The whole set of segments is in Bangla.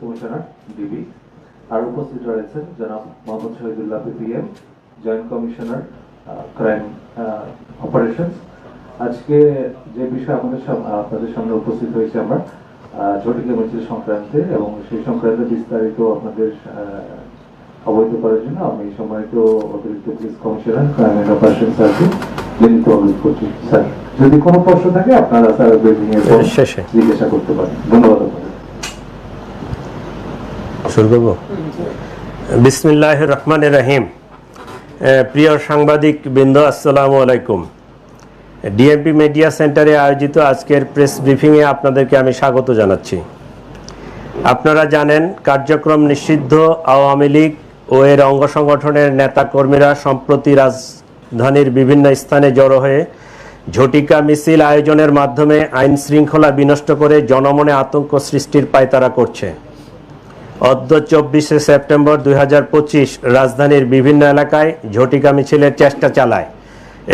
কমিশনার ডিবি আর উপস্থিত রয়েছেন জনাব Mohammad Shahidullah PPM joint commissioner crime operation আজকে যে বিষয় আমাদের আপনাদের সামনে উপস্থিত হয়েছে আমরা ঝটিকা মিছিল সংক্রান্তে এবং সেই সংক্রান্তে বিস্তারিত আপনাদের অবহিত করার জন্য আমি সম্মানিত অতিরিক্ত police commissioner crime and operation স্যারকে বিনীত অনুরোধ করছি স্যার যদি কোনো প্রশ্ন থাকে আপনারা স্যার জিজ্ঞাসা করতে পারেন। ধন্যবাদ শুরু করব? বিসমিল্লাহ রহমান রহিম প্রিয় সাংবাদিক বৃন্দ, আসসালামু আলাইকুম। ডিএমপি মিডিয়া সেন্টারে আয়োজিত আজকের প্রেস ব্রিফিংয়ে আপনাদেরকে আমি স্বাগত জানাচ্ছি। আপনারা জানেন, কার্যক্রম নিষিদ্ধ আওয়ামী লীগ ও এর অঙ্গ সংগঠনের নেতাকর্মীরা সম্প্রতি রাজধানীর বিভিন্ন স্থানে জড়ো হয়ে ঝটিকা মিছিল আয়োজনের মাধ্যমে আইন শৃঙ্খলা বিনষ্ট করে জনমনে আতঙ্ক সৃষ্টির পায়তারা করছে। অদ্য চব্বিশে সেপ্টেম্বর দুই হাজার পঁচিশ রাজধানীর বিভিন্ন এলাকায় ঝটিকা মিছিলের চেষ্টা চালায়।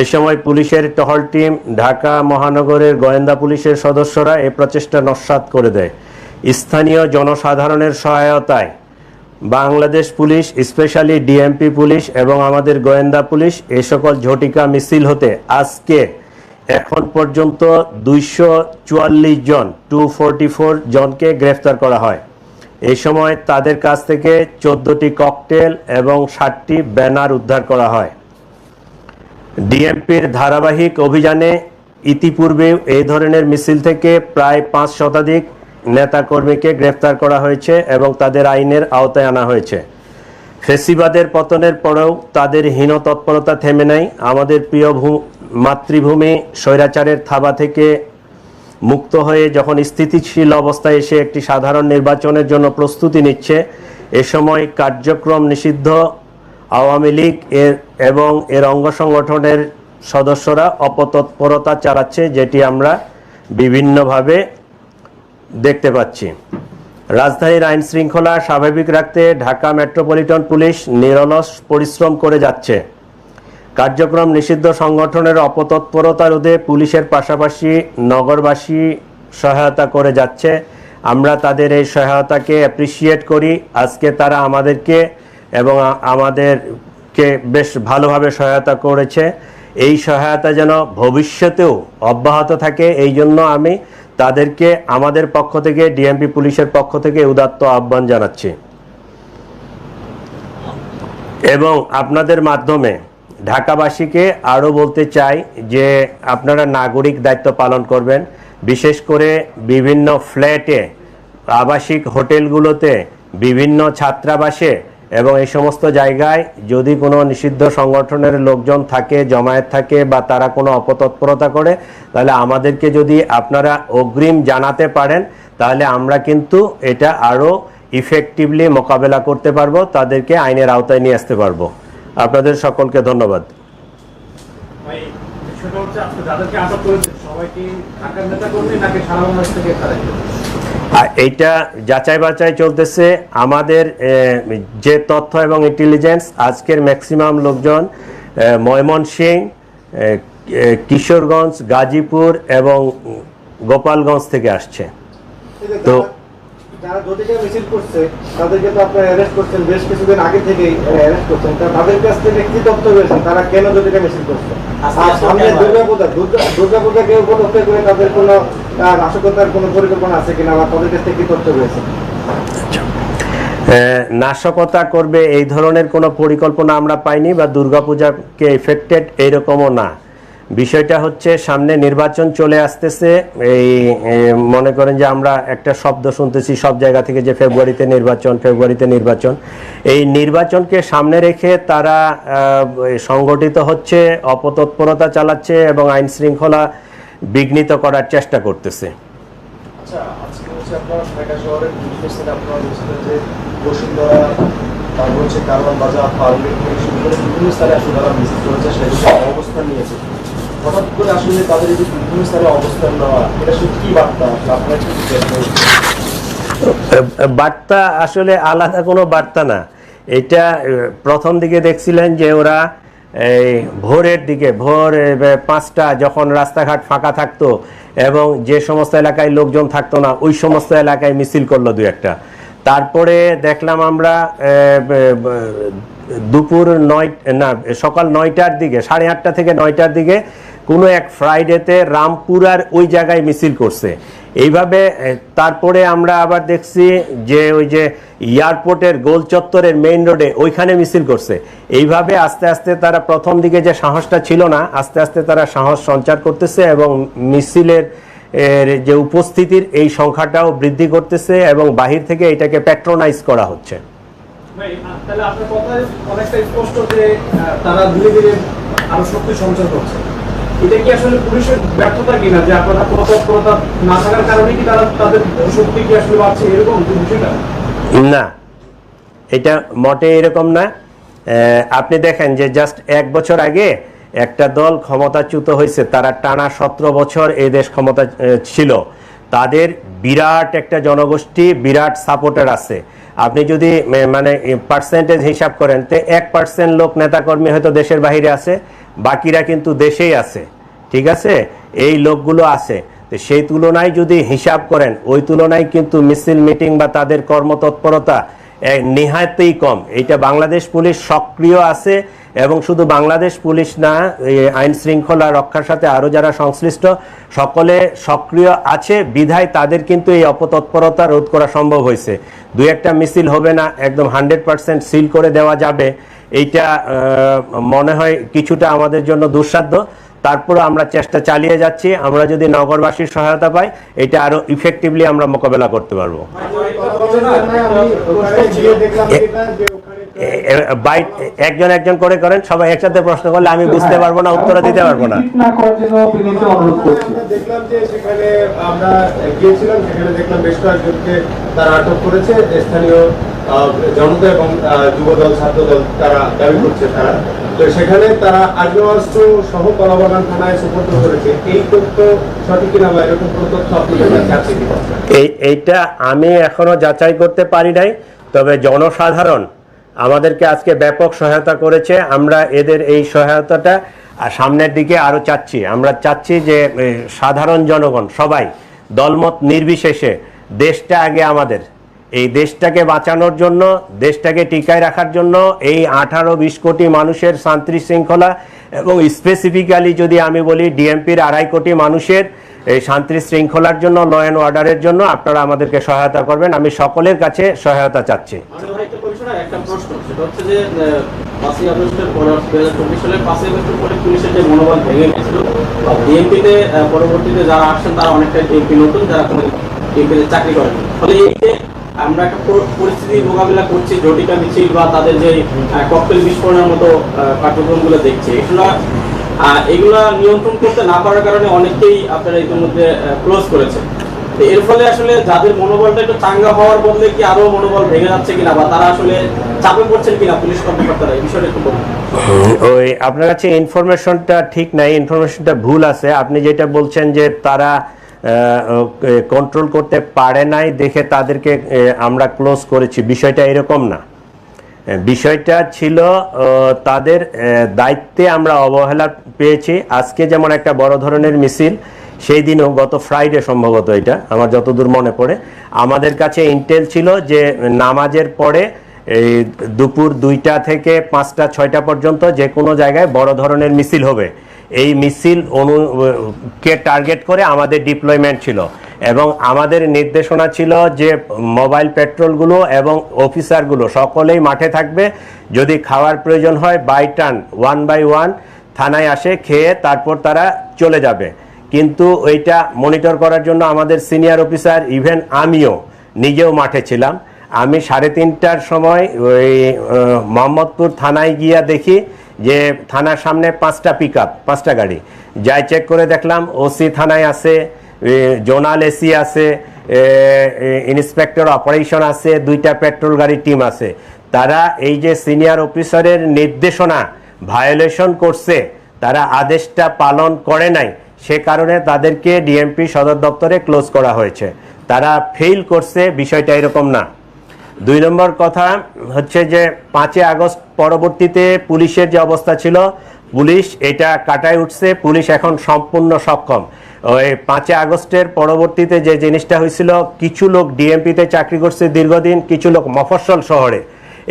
এ সময় পুলিশের টহল টিম ঢাকা মহানগরের গোয়েন্দা পুলিশের সদস্যরা এ প্রচেষ্টা নস্যাৎ করে দেয়। স্থানীয় জনসাধারণের সহায়তায় Bangladesh police, specially DMP police এবং আমাদের গোয়েন্দা পুলিশ এ সকল ঝটিকা মিছিল হতে আজকে এখন পর্যন্ত দুইশো চুয়াল্লিশ জন, টু জনকে গ্রেফতার করা হয়। এই সময় তাদের কাছ থেকে চোদ্দটি ককটেল এবং ষাটটি ব্যানার উদ্ধার করা হয়। ডিএমপির ধারাবাহিক অভিযানে ইতিপূর্বে এই ধরনের মিছিল থেকে প্রায় পাঁচ শতাধিক নেতাকর্মীকে গ্রেফতার করা হয়েছে এবং তাদের আইনের আওতায় আনা হয়েছে। ফেসিবাদের পতনের পরেও তাদের হীন তৎপরতা থেমে নাই। আমাদের প্রিয় মাতৃভূমি স্বৈরাচারের থাবা থেকে মুক্ত হয়ে যখন স্থিতিশীল অবস্থায় এসে একটি সাধারণ নির্বাচনের জন্য প্রস্তুতি নিচ্ছে, এ সময় কার্যক্রম নিষিদ্ধ। আওয়ামী লীগ এর এবং এর অঙ্গ সংগঠনের সদস্যরা অপতৎপরতা চালাচ্ছে, যেটি আমরা বিভিন্নভাবে দেখতে পাচ্ছি। রাজধানীর আইন শৃঙ্খলা স্বাভাবিক রাখতে ঢাকা মেট্রোপলিটন পুলিশ নিরলস পরিশ্রম করে যাচ্ছে। কার্যক্রম নিষিদ্ধ সংগঠনের অপতৎপরতা রোধে পুলিশের পাশাপাশি নগরবাসী সহায়তা করে যাচ্ছে। আমরা তাদের এই সহায়তাকে অ্যাপ্রিসিয়েট করি। আজকে তারা আমাদেরকে এবং আমাদেরকে বেশ ভালোভাবে সহায়তা করেছে। এই সহায়তা যেন ভবিষ্যতেও অব্যাহত থাকে, এই জন্য আমি তাদেরকে, আমাদের পক্ষ থেকে, ডিএমপি পুলিশের পক্ষ থেকে উদাত্ত আহ্বান জানাচ্ছি। এবং আপনাদের মাধ্যমে ঢাকাবাসীকে আরও বলতে চাই যে আপনারা নাগরিক দায়িত্ব পালন করবেন, বিশেষ করে বিভিন্ন ফ্ল্যাটে, আবাসিক হোটেলগুলোতে বিভিন্ন ছাত্রাবাসে এবং এই সমস্ত জায়গায় যদি কোনো নিষিদ্ধ সংগঠনের লোকজন থাকে, জমায়েত থাকে বা তারা কোনো অপতৎপরতা করে, তাহলে আমাদেরকে যদি আপনারা অগ্রিম জানাতে পারেন, তাহলে আমরা কিন্তু এটা আরও ইফেক্টিভলি মোকাবেলা করতে পারব, তাদেরকে আইনের আওতায় নিয়ে আসতে পারব। আপনাদের সকলকে ধন্যবাদ। এইটা যাচাই বাছাই চলতেছে। আমাদের যে তথ্য এবং ইন্টেলিজেন্স আজকের ম্যাক্সিমাম লোকজন ময়মনসিং কিশোরগঞ্জ গাজীপুর এবং গোপালগঞ্জ থেকে আসছে। তো যারা মিছিল করছে তাদেরকে তো আপনারা অ্যারেস্ট করছেন। বেশ কিছুদিন আগে থেকেই অ্যারেস্ট করছেন। তা তাদের কাছ থেকে কি তথ্য পেয়েছেন তারা কেন মিছিল করছে? আর সামনে দুর্গাপূজা দুর্গাপূজাকে উপলক্ষে করে তাদের কোনো আহ, নাশকতার কোনো পরিকল্পনা আছে কিনা বা তাদের কাছ থেকে কি তথ্য পেয়েছেন নাশকতা করবে এই ধরনের কোনো পরিকল্পনা আমরা পাইনি বা দুর্গাপূজাকে এফেক্টেড এইরকমও না। বিষয়টা হচ্ছে সামনে নির্বাচন চলে আসতেছে। এই মনে করেন যে আমরা একটা শব্দ শুনতেছি সব জায়গা থেকে যে ফেব্রুয়ারিতে নির্বাচন ফেব্রুয়ারিতে নির্বাচন। এই নির্বাচনকে সামনে রেখে তারা সংগঠিত হচ্ছে, অপতৎপরতা চালাচ্ছে এবং আইন শৃঙ্খলা বিঘ্নিত করার চেষ্টা করতেছে। আচ্ছা তারপর হচ্ছে কারওয়ান বাজার থেকে বিভিন্ন স্থানে আসলে তারা ভিজিট করেছে সেগুলো অবস্থান নিয়েছে। হঠাৎ করে আসলে তাদের যে বিভিন্ন স্থানে অবস্থান নেওয়া, এটা কি বার্তা? আপনারা বার্তা আসলে আলাদা কোনো বার্তা না। এটা প্রথম দিকে দেখছিলেন যে ওরা এই ভোরের দিকে, ভোর পাঁচটা যখন রাস্তাঘাট ফাঁকা থাকতো এবং যে সমস্ত এলাকায় লোকজন থাকতো না, ওই সমস্ত এলাকায় মিছিল করল দু একটা। তারপরে দেখলাম আমরা দুপুর নয়, না, সকাল নয়টার দিকে, সাড়ে আটটা থেকে নয়টার দিকে কোনো এক ফ্রাইডেতে রামপুরার ওই জায়গায় মিছিল করছে। এইভাবে তারপরে আমরা আবার দেখছি যে ওই যে এয়ারপোর্টের গোল চত্বরের মেইন রোডে ওইখানে মিছিল করছে। এইভাবে আস্তে আস্তে তারা প্রথম দিকে যে সাহসটা ছিল না, আস্তে আস্তে তারা সাহস সঞ্চার করতেছে এবং মিছিলের এর যে উপস্থিতির এই সংখ্যাটাও বৃদ্ধি করতেছে এবং বাহির থেকে এটাকে প্যাট্রোনাইজ করা হচ্ছে। তারা ধীরে ধীরে আরও শক্তি সঞ্চার করছে। এটা কি আসলে পুলিশের ব্যর্থতা কিনা? যে আপনারা কোনো তৎপরতা না থাকার কারণে কি তারা তাদের শক্তি কি আসলে এরকম বিষয়টা? না, এটা মোটে এরকম না। আপনি দেখেন যে জাস্ট এক বছর আগে একটা দল ক্ষমতাচ্যুত হয়েছে, তারা টানা সতেরো বছর এই দেশ ক্ষমতা ছিল। তাদের বিরাট একটা জনগোষ্ঠী, বিরাট সাপোর্টার আছে। আপনি যদি মানে পার্সেন্টেজ হিসাব করেন, তো এক পার্সেন্ট লোক নেতাকর্মী হয়তো দেশের বাইরে আছে বাকিরা কিন্তু দেশেই আছে। ঠিক আছে? এই লোকগুলো আছে। সেই তুলনায় যদি হিসাব করেন, ওই তুলনায় কিন্তু মিছিল, মিটিং বা তাদের কর্মতৎপরতা নেহাতেই কম। এইটা বাংলাদেশ পুলিশ সক্রিয় আছে এবং শুধু বাংলাদেশ পুলিশ না আইন শৃঙ্খলা রক্ষার সাথে আরও যারা সংশ্লিষ্ট, সকলে সক্রিয় আছে। বিধায় তাদের কিন্তু এই অপতৎপরতা রোধ করা সম্ভব হয়েছে। দুই একটা মিছিল হবে না, একদম হান্ড্রেড পার্সেন্ট সিল করে দেওয়া যাবে। এইটা মনে হয় কিছুটা আমাদের জন্য দুঃসাধ্য তারপরে আমরা চেষ্টা চালিয়ে যাচ্ছি আমরা যদি নগরবাসীর সহায়তা পাই এটা আরও ইফেক্টিভলি আমরা মোকাবেলা করতে পারব একজন একজন করে করেন সবাই একসাথে প্রশ্ন করলে আমি বুঝতে পারব না উত্তর দিতে পারব না। Repeat না করার জন্য বিনীত অনুরোধ করছি। আমরা দেখলাম যে সেখানে আমরা গিয়েছিলাম সেখানে দেখলাম বেশ কয়েকজনকে তারা আটক করেছে স্থানীয় জনতা এবং আহ, যুবদল ছাত্রদল তারা দাবি করছে তারা। তো সেখানে তারা আগ্নেয়াস্ত্র সহ কলাবাগান থানায় সুপর্দ করেছে। এই তথ্য সঠিক কিনা বা এরকম কোনো তথ্য আপনাদের কাছে আছে কিনা? এই এইটা আমি এখনও যাচাই করতে পারি নাই তবে জনসাধারণ আমাদেরকে আজকে ব্যাপক সহায়তা করেছে। আমরা এদের এই সহায়তাটা সামনের দিকে আরও চাচ্ছি। আমরা চাচ্ছি যে সাধারণ জনগণ, সবাই, দলমত নির্বিশেষে দেশটা আগে আমাদের। এই দেশটাকে বাঁচানোর জন্য, দেশটাকে টিকায় রাখার জন্য এই আঠারো বিশ কোটি মানুষের শান্তি শৃঙ্খলা এবং স্পেসিফিক্যালি যদি আমি বলি ডিএমপির আড়াই কোটি মানুষের এই শান্তি শৃঙ্খলার জন্য অ্যান্ড অর্ডারের জন্য আপনারা আমাদেরকে সহায়তা করবেন। আমি সকলের কাছে সহায়তা চাচ্ছি। পরবর্তীতে যারা আসছেন, তারা অনেকটা ডিএমপি নতুন, যারা চাকরি ফলে আমরা পরিস্থিতি মোকাবিলা করছি মিছিল বা তাদের যে বিস্ফোরণের মতো কার্যক্রমগুলো দেখছি, এগুলো এগুলা নিয়ন্ত্রণ করতে না পারার কারণে অনেকেই আপনারা ইতিমধ্যে ক্লোজ করেছেন। তো এর ফলে আসলে যাদের মনোবলটা একটু চাঙ্গা হওয়ার বদলে কি আরও মনোবল ভেঙে যাচ্ছে কিনা বা তারা আসলে চাপে পড়ছেন কিনা পুলিশ কর্মকর্তারা, এই বিষয়টা একটু বলুন। ওই আপনার কাছে ইনফরমেশনটা ঠিক নাই ইনফরমেশনটা ভুল আছে। আপনি যেটা বলছেন যে তারা কন্ট্রোল করতে পারে নাই, দেখে তাদেরকে আমরা ক্লোজ করেছি। বিষয়টা এরকম না। বিষয়টা ছিল তাদের দায়িত্বে আমরা অবহেলা পেয়েছি। আজকে যেমন একটা বড় ধরনের মিছিল, সেই দিনও গত ফ্রাইডে সম্ভবত এটা, আমার যতদূর মনে পড়ে। আমাদের কাছে ইন্টেল ছিল যে, নামাজের পরে এই দুপুর দুইটা থেকে পাঁচটা, ছয়টা পর্যন্ত যে কোনো জায়গায় বড় ধরনের মিছিল হবে। এই মিছিল অনু, কে টার্গেট করে আমাদের ডিপ্লয়মেন্ট ছিল। এবং আমাদের নির্দেশনা ছিল যে মোবাইল পেট্রোলগুলো এবং অফিসারগুলো সকলেই মাঠে থাকবে। যদি খাওয়ার প্রয়োজন হয়, by turn one by one থানায় আসে, খেয়ে তারপর তারা চলে যাবে। কিন্তু ওইটা মনিটর করার জন্য আমাদের সিনিয়র অফিসার, ইভেন আমিও নিজেও মাঠে ছিলাম। আমি সাড়ে তিনটার সময় ওই মোহাম্মদপুর থানায় গিয়া দেখি যে থানার সামনে পাঁচটা পিক আপ পাঁচটা গাড়ি। যাই চেক করে দেখলাম ওসি থানায় আছে জোনাল এসি আছে ইন্সপেক্টর অপারেশন আছে, দুইটা পেট্রোল গাড়ির টিম আছে। তারা এই যে সিনিয়র অফিসারের নির্দেশনা ভায়োলেশন করছে, তারা আদেশটা পালন করে নাই, সে কারণে তাদেরকে ডিএমপি সদর দপ্তরে ক্লোজ করা হয়েছে। তারা ফেল করছে, বিষয়টা এরকম না। দুই নম্বর কথা হচ্ছে যে, পাঁচই আগস্ট পরবর্তীতে পুলিশের যে অবস্থা ছিল পুলিশ এটা কাটায় উঠছে, পুলিশ এখন সম্পূর্ণ সক্ষম। ওই পাঁচই আগস্টের পরবর্তীতে যে জিনিসটা হয়েছিল, কিছু লোক ডিএমপিতে চাকরি করছে দীর্ঘদিন, কিছু লোক মফস্বল শহরে।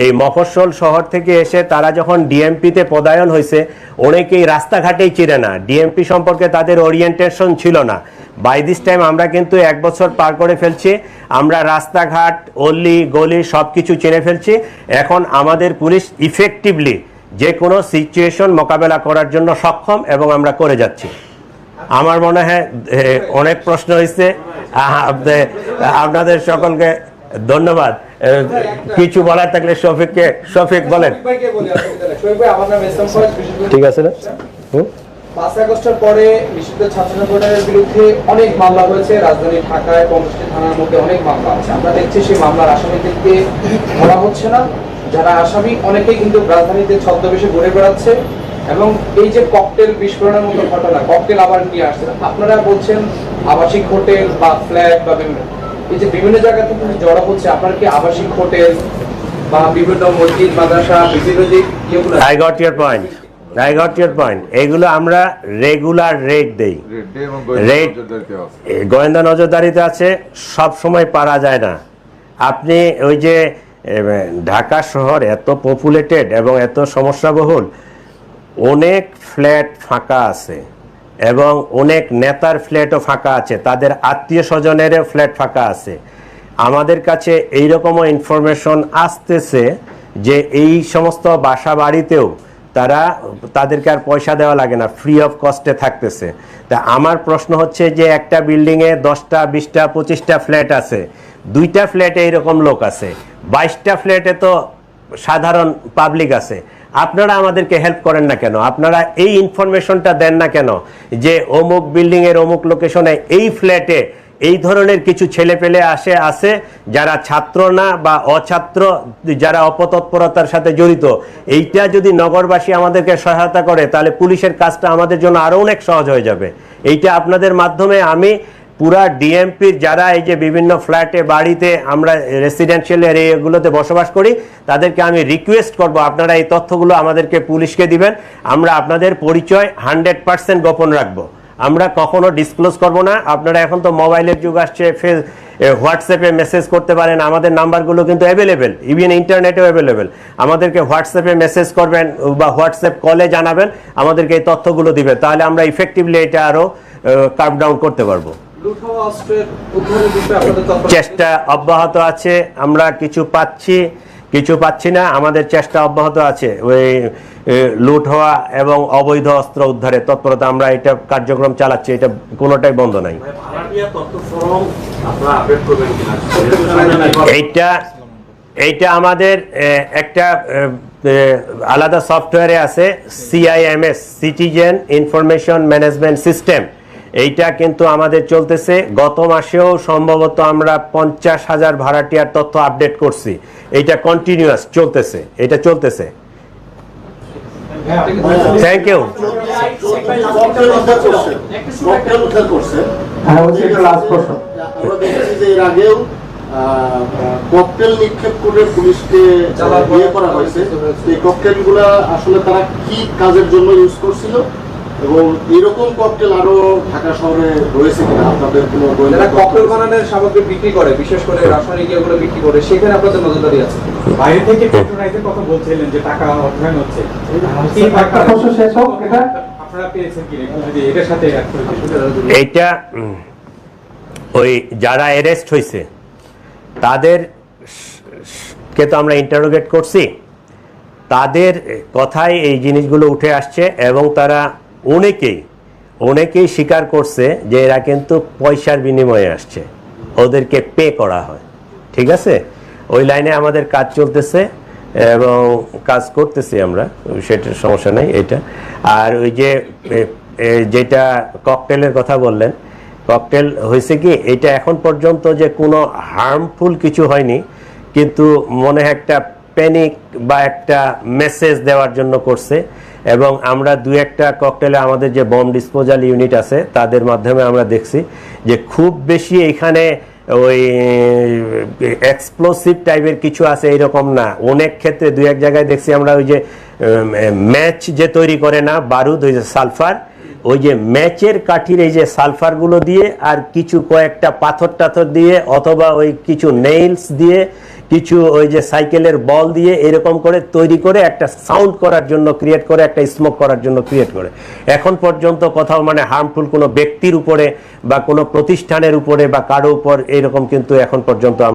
এই মফস্বল শহর থেকে এসে তারা যখন ডিএমপিতে পদায়ন হয়েছে, অনেকেই রাস্তাঘাটেই চিনে না। ডিএমপি সম্পর্কে তাদের ওরিয়েন্টেশন ছিল না। বাই দিস টাইম আমরা কিন্তু এক বছর পার করে ফেলছি। আমরা রাস্তাঘাট অল্লি গলি সব কিছু চিনে ফেলছি। এখন আমাদের পুলিশ ইফেক্টিভলি যে কোনো সিচুয়েশন মোকাবেলা করার জন্য সক্ষম এবং আমরা করে যাচ্ছি। আমার মনে হয় অনেক প্রশ্ন হয়েছে আপনাদের সকলকে ধন্যবাদ। কিছু বলার থাকলে শফিককে শফিক বলেন। ঠিক আছে না? হুম? পাঁচ আগস্টের পরে বিশ্ববিদ্যালয় ছাত্র সংগঠনের বিরুদ্ধে অনেক মামলা হয়েছে। রাজধানী ঢাকায় কর্মসূচি থানার মধ্যে অনেক মামলা আছে। আমরা দেখছি সেই মামলার আসামিদেরকে ধরা হচ্ছে না। যারা আসামি অনেকেই কিন্তু রাজধানীতে ছদ্মবেশে ঘুরে বেড়াচ্ছে এবং এই যে ককটেল বিস্ফোরণের মতো ঘটনা ককটেল আবার নিয়ে আসছে। আপনারা বলছেন আবাসিক হোটেল বা ফ্ল্যাট বা বিভিন্ন এই যে বিভিন্ন জায়গা থেকে জড়ো হচ্ছে আপনারা কি আবাসিক হোটেল বা বিভিন্ন মসজিদ মাদ্রাসা বিভিন্ন যে ইয়েগুলো I got your point I got point এগুলো আমরা রেগুলার রেট দেই। রেট গোয়েন্দা নজরদারিতে আছে। সব সময় পারা যায় না। আপনি ওই যে ঢাকা শহর এত পপুলেটেড এবং এত সমস্যাবহুল, অনেক ফ্ল্যাট ফাঁকা আছে এবং অনেক নেতার ফ্ল্যাটও ফাঁকা আছে, তাদের আত্মীয় স্বজনেরও ফ্ল্যাট ফাঁকা আছে। আমাদের কাছে এইরকমও ইনফরমেশন আসতেছে যে এই সমস্ত বাসা বাড়িতেও তারা, তাদেরকে আর পয়সা দেওয়া লাগে না ফ্রি অফ কস্টে থাকতেছে। তা আমার প্রশ্ন হচ্ছে যে একটা বিল্ডিংয়ে দশটা, বিশটা, পঁচিশটা ফ্ল্যাট আছে দুইটা ফ্ল্যাটে এইরকম লোক আছে, বাইশটা ফ্ল্যাটে তো সাধারণ পাবলিক আছে। আপনারা আমাদেরকে হেল্প করেন না কেন? আপনারা এই ইনফরমেশনটা দেন না কেন? যে অমুক বিল্ডিং এর অমুক লোকেশনে এই ফ্ল্যাটে এই ধরনের কিছু ছেলে পেলে আসে, আছে, যারা ছাত্র না বা অছাত্র, যারা অপতৎপরতার সাথে জড়িত, এইটা যদি নগরবাসী আমাদেরকে সহায়তা করে, তাহলে পুলিশের কাজটা আমাদের জন্য আরও অনেক সহজ হয়ে যাবে। এইটা আপনাদের মাধ্যমে আমি পুরা ডিএমপির যারা এই যে বিভিন্ন ফ্ল্যাটে বাড়িতে আমরা রেসিডেন্সিয়াল এরিয়াগুলোতে বসবাস করি, তাদেরকে আমি রিকোয়েস্ট করব, আপনারা এই তথ্যগুলো আমাদেরকে পুলিশকে দিবেন। আমরা আপনাদের পরিচয় হান্ড্রেড পার্সেন্ট গোপন রাখব। আমরা কখনো ডিসক্লোজ করব না। আপনারা এখন তো মোবাইলের যুগ আসছে, ফেস হোয়াটসঅ্যাপে মেসেজ করতে পারেন। আমাদের নাম্বারগুলো কিন্তু অ্যাভেলেবেল ইভেন ইন্টারনেটেও অ্যাভেলেবেল আমাদেরকে হোয়াটসঅ্যাপে মেসেজ করবেন বা হোয়াটসঅ্যাপ কলে জানাবেন। আমাদেরকে এই তথ্যগুলো দিবেন। তাহলে আমরা ইফেক্টিভলি এটা আরও কার্ভ ডাউন করতে পারব। চেষ্টা অব্যাহত আছে, আমরা কিছু পাচ্ছি কিছু পাচ্ছি না, আমাদের চেষ্টা অব্যাহত আছে ওই লুট হওয়া এবং অবৈধ অস্ত্র উদ্ধারে তৎপরতা, আমরা এটা কার্যক্রম চালাচ্ছি, এটা কোনোটাই বন্ধ নাই। এইটা এইটা আমাদের একটা আলাদা সফটওয়্যারে আছে CIMS citizen information management system এইটা কিন্তু আমাদের চলতেছে। গত মাসেও সম্ভবত আমরা পঞ্চাশ হাজার ভাড়াটিয়ার তথ্য আপডেট করছি। এইটা কন্টিনিউয়াস চলতেছে। এটা চলতেছে। থ্যাংক ইউ আগেও ককটেল নিক্ষেপ করে পুলিশকে ইয়ে করা হয়েছে। এই ককটেল আসলে তারা কি কাজের জন্য ইউজ করছিল? এবং এরকম ককটেল আরও ঢাকা শহরে রয়েছে কিনা আপনাদের কোনো যারা ককটেল বানানোর সামগ্রী বিক্রি করে বিশেষ করে রাসায়নিক এগুলো বিক্রি করে সেখানে আপনাদের নজরদারি আছে? বাইরে থেকে পেট্রোনাইজের কথা বলছিলেন যে টাকা অর্থায়ন হচ্ছে। আচ্ছা, একটা প্রশ্ন শেষ হোক এটা? আপনারা পেয়েছেন কি এটার সাথে এইটা ওই যারা অ্যারেস্ট হয়েছে তাদের কে তো আমরা ইন্টারোগেট করছি তাদের কথায় এই জিনিসগুলো উঠে আসছে এবং তারা অনেকেই অনেকেই স্বীকার করছে যে এরা কিন্তু পয়সার বিনিময়ে আসছে। ওদেরকে পে করা হয়। ঠিক আছে? ওই লাইনে আমাদের কাজ চলতেছে এবং কাজ করতেছি আমরা। সেটার সমস্যা নেই এটা। আর ওই যে যেটা ককটেলের কথা বললেন, ককটেল হয়েছে কি, এটা এখন পর্যন্ত যে কোনো হার্মফুল কিছু হয়নি, কিন্তু মনে একটা প্যানিক বা একটা মেসেজ দেওয়ার জন্য করছে। এবং আমরা দু একটা ককটেলে আমাদের যে বম ডিসপোজাল ইউনিট আছে, তাদের মাধ্যমে আমরা দেখছি যে খুব বেশি এখানে ওই এক্সপ্লোসিভ টাইপের কিছু আছে এইরকম না। অনেক ক্ষেত্রে দু এক জায়গায় দেখছি আমরা ওই যে ম্যাচ যে তৈরি করে না, বারুদ, ওই যে সালফার, ওই যে ম্যাচের কাঠির এই যে সালফারগুলো দিয়ে আর কিছু কয়েকটা পাথর টাথর দিয়ে অথবা ওই কিছু নেইলস দিয়ে কিছু ওই যে সাইকেলের বল দিয়ে এরকম করে তৈরি করে একটা সাউন্ড করার জন্য ক্রিয়েট করে, একটা স্মোক করার জন্য ক্রিয়েট করে। এখন পর্যন্ত কোথাও মানে হার্মফুল কোনো ব্যক্তির উপরে বা কোনো প্রতিষ্ঠানের উপরে বা কারও উপর এরকম কিন্তু এখন পর্যন্ত